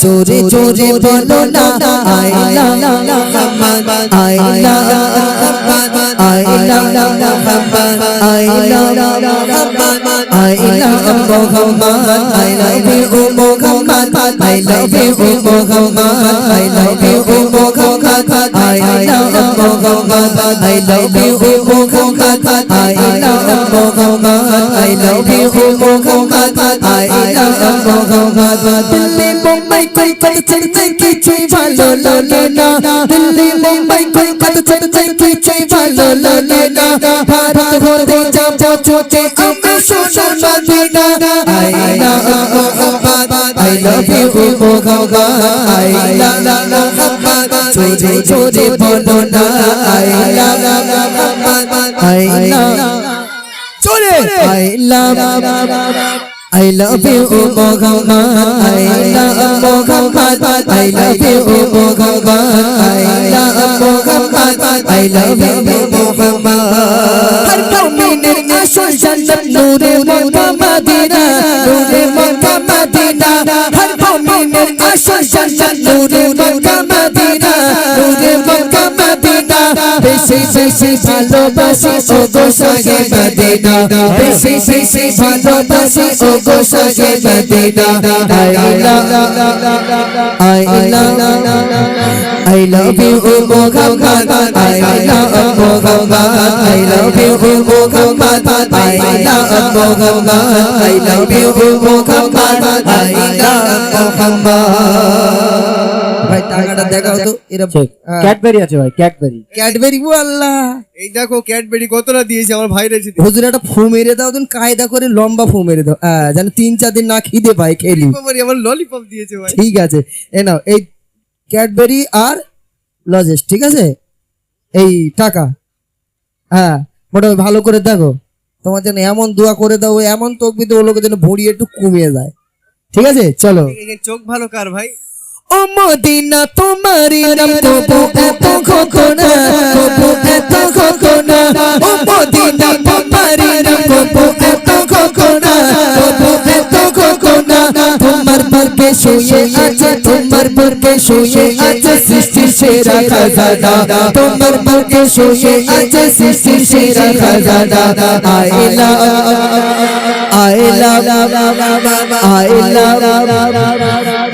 জোরে জোরে বলো না I love I ভালো লাগে না ভারত যাব চোখে আমি সোনা Madina I love Muhammad, I love you Muhammad, I love Muhammad, জোরে জোরে বলো না I love Muhammad, I love জোরে I love I love you Muhammad I love Muhammad I love you Muhammad I love Muhammad I love you জান্নাত নূরে Mecca Medina নূরে Mecca Medina হর কৌমিনের আসল জান্নাত নূরে মক্কা মদিনা নূরে মক্কা মদিনা বেশি বেশি ভালোবাসি ও গো সাগে মদিনা বেশি বেশি ভালোবাসি ও গো সাগে Madina I love I love I love you, Muhammad. I love Muhammad. I love you, Muhammad. I love Muhammad. I love you, Muhammad. I love Muhammad. ভাই টাকাটা দেখাও তো এরকম ক্যাডবেরি আছে ভাই ক্যাডবেরি ক্যাডবেরি ও আল্লাহ এই দেখো ক্যাডবেরি কতটা দিয়েছে আমার ভাইরা এসে হুজুর একটা ফু মেরে দাও তুমি কায়দা করে লম্বা ফু মেরে দাও হ্যাঁ যেন তিন চার দিন না খিদে পাই খেলি আমার ললিপপ দিয়েছে ভাই ঠিক আছে এ নাও এই ক্যাডবেরি আর লজেস ঠিক আছে? এই টাকা। হ্যাঁ মোটামুটি ভালো করে দেখো। তোমার যেন এমন দোয়া করে দাও এমন তকবিতে ও লোকের যেন ভড়ি একটু কমিয়ে যায় ঠিক আছে? চলো। চোখ ভালো কার ভাই? ও মদিনা তোমারি নাম তবু এত খোকনা তবু বুকে শুয়ে আছে তোমার বুকে শুয়ে আছে সৃষ্টির সেরা খাজানা তোমার বুকে শুয়ে আছে সৃষ্টির সেরা I love I love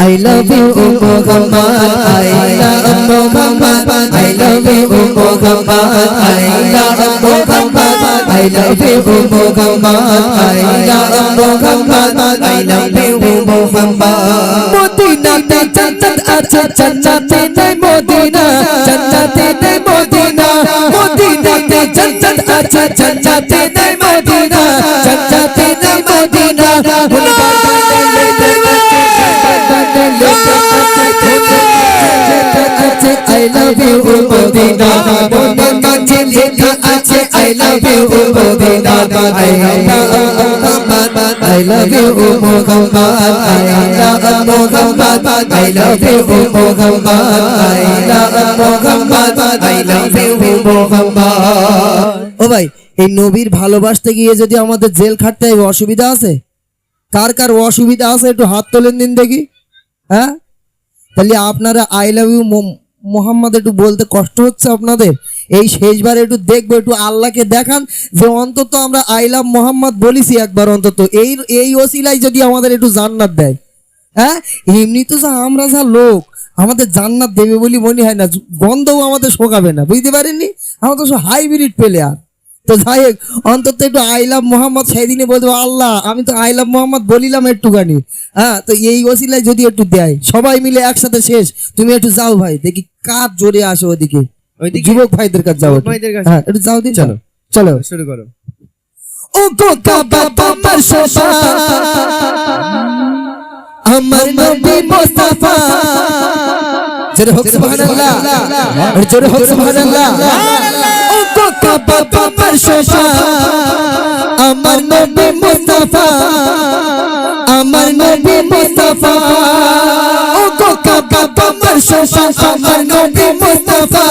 I love you, Muhammad. I love Muhammad. I love you, Muhammad. I love Muhammad. I love you, Muhammad. I love Muhammad. Love you, Muhammad. মদিনাতে জান্নাত আছে জান্নাতে নাই মদিনা জান্নাতে নাই মদিনা মদিনাতে জান্নাত আছে জান্নাতে নাই মদিনা জান্নাতে নাই Madina I love you, Mudina. মনের মাঝে লেখা আছে I love you, Mudina. I I love you, Muhammad. I love Muhammad. I love you, Muhammad. I love Muhammad. I love you, Muhammad. ও ভাই এই নবীর ভালোবাসতে গিয়ে যদি আমাদের জেল খাটতে হবে অসুবিধা আছে কার কার অসুবিধা আছে একটু হাত তোলেন দিন দেখি হ্যাঁ তাহলে আপনারা আই লাভ ইউ মোহাম্মদ একটু বলতে কষ্ট হচ্ছে আপনাদের? এই শেষবার একটু দেখব, একটু আল্লাহকে দেখান যে অন্তত আমরা আই লাভ মোহাম্মদ বলিছি একবার অন্তত। এই এই ওসিলাই যদি আমাদের একটু জান্নাত দেয়। হ্যাঁ? এমনি তো যা, আমরা যা লোক, আমাদের জান্নাত দেবে বলি মনে হয় না। গন্ধও আমাদের শোকাবে না, বুঝতে পারেননি? আমরা তো হাইব্রিড পেলে আর তো যাই হোক, অন্তত একটু আই লাভ মোহাম্মদ সেদিনে বলতে আল্লাহ, আমি তো আই লাভ মোহাম্মদ বলিলাম একটুখানি। হ্যাঁ? তো এই ওসিলায় যদি একটু দেয়, সবাই মিলে একসাথে শেষ। তুমি একটু যাও ভাই, দেখি কার জোরে আসো ওদিকে? যুবক ভাইদের কাছে যাও একটু। ভাইদের কাছে? হ্যাঁ একটু যাও দিন চলো চলো। শুরু করো। ও কোকা বাবা আমার শোভা আমার নবী মুস্তাফা। জোরে হোক সুবহানাল্লাহ। আর জোরে হোক সুবহানাল্লাহ। ও কোকা বাবা আমার শোভা আমার নবী মুস্তাফা। আমার নবী মুস্তাফা। বাপ আমার শোষা আমার নবী মুস্তফা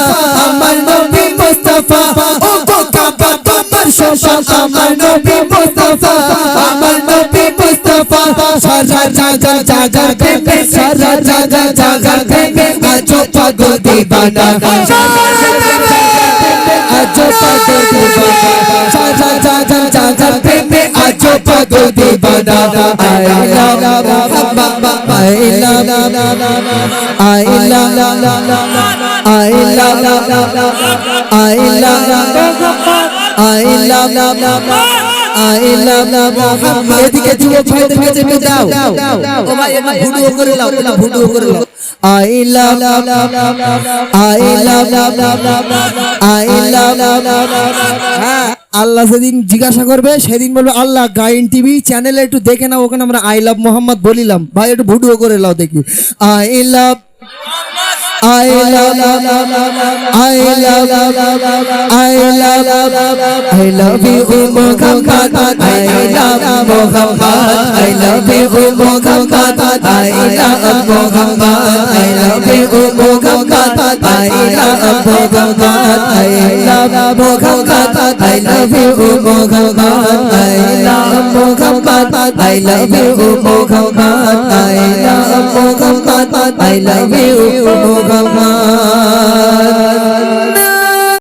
আমার নবী মুস্তফা ও বোকা বাপ আমার শোষা আমার নবী মুস্তফা আমার নবী মুস্তফা সারা জাগা জাগা প্রেমে সারা জাগা জাগা প্রেমে আজো পাগল দিবানা আজো পাগল দিবানা সারা জাগা জাগা প্রেমে আজো পাগল দিবানা I love I love I love I love I love I love এদিকে যুবক ভাইদের কাছে একটু দাও ও ভাই একটু ভিডিও করে লাও একটু ভিডিও করে লাও I love I love I love হ্যাঁ আল্লাহ সেদিন জিজ্ঞাসা করবে সেদিন বলবে আল্লাহ গাইন টিভি চ্যানেলে একটু দেখে নাও ওখানে আমরা আই লাভ মোহাম্মদ বলিলাম ভাই একটু ভিডিও করে লাও দেখি I love I love, I love, I love, I love you, Muhammad. I love Muhammad. I love you, Muhammad. I love Muhammad. I love you, Muhammad. I love Muhammad. I love Muhammad. I love you, Muhammad. I love Muhammad. I love you, Muhammad. I love Muhammad. I love you, Muhammad.